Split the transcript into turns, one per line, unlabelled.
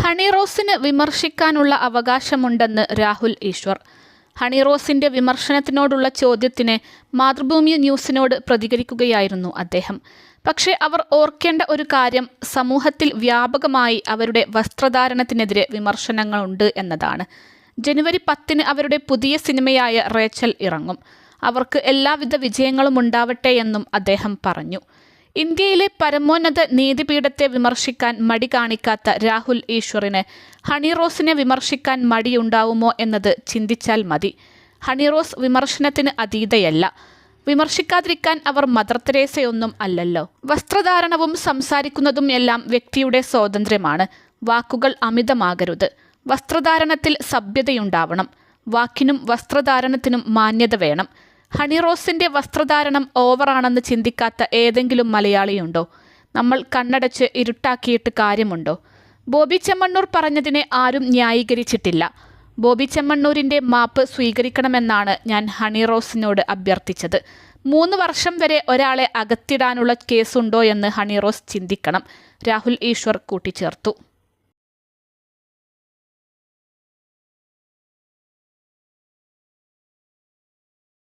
Honey റോസിന് വിമർശിക്കാനുള്ള അവകാശമുണ്ടെന്ന് രാഹുൽ ഈശ്വർ. ഹണിറോസിന്റെ വിമർശനത്തിനോടുള്ള ചോദ്യത്തിന് മാതൃഭൂമി ന്യൂസിനോട് പ്രതികരിക്കുകയായിരുന്നു അദ്ദേഹം. പക്ഷേ അവർ ഓർക്കേണ്ട ഒരു കാര്യം സമൂഹത്തിൽ വ്യാപകമായി അവരുടെ വസ്ത്രധാരണത്തിനെതിരെ വിമർശനങ്ങളുണ്ട് എന്നതാണ്. ജനുവരി പത്തിന് അവരുടെ പുതിയ സിനിമയായ റേച്ചൽ ഇറങ്ങും. അവർക്ക് എല്ലാവിധ വിജയങ്ങളും ഉണ്ടാവട്ടെ എന്നും അദ്ദേഹം പറഞ്ഞു. ഇന്ത്യയിലെ പരമോന്നത നീതിപീഠത്തെ വിമർശിക്കാൻ മടി കാണിക്കാത്ത രാഹുൽ ഈശ്വറിന് ഹണിറോസിനെ വിമർശിക്കാൻ മടിയുണ്ടാവുമോ എന്നത് ചിന്തിച്ചാൽ മതി. ഹണിറോസ് വിമർശനത്തിന് അതീതയല്ല. വിമർശിക്കാതിരിക്കാൻ അവർ മദർ തെരേസയൊന്നും അല്ലല്ലോ. വസ്ത്രധാരണവും സംസാരിക്കുന്നതും എല്ലാം വ്യക്തിയുടെ സ്വാതന്ത്ര്യമാണ്. വാക്കുകൾ അമിതമാകരുത്. വസ്ത്രധാരണത്തിൽ സഭ്യതയുണ്ടാവണം. വാക്കിനും വസ്ത്രധാരണത്തിനും മാന്യത വേണം. ഹണിറോസിന്റെ വസ്ത്രധാരണം ഓവറാണെന്ന് ചിന്തിക്കാത്ത ഏതെങ്കിലും മലയാളിയുണ്ടോ? നമ്മൾ കണ്ണടച്ച് ഇരുട്ടാക്കിയിട്ട് കാര്യമുണ്ടോ? ബോബി ചെമ്മണ്ണൂർ പറഞ്ഞതിനെ ആരും ന്യായീകരിച്ചിട്ടില്ല. ബോബി ചെമ്മണ്ണൂരിന്റെ മാപ്പ് സ്വീകരിക്കണമെന്നാണ് ഞാൻ ഹണിറോസിനോട് അഭ്യർത്ഥിച്ചത്. മൂന്ന് വർഷം വരെ ഒരാളെ അകത്തിടാനുള്ള കേസുണ്ടോ എന്ന് ഹണിറോസ് ചിന്തിക്കണം. രാഹുൽ ഈശ്വർ കൂട്ടിച്ചേർത്തു.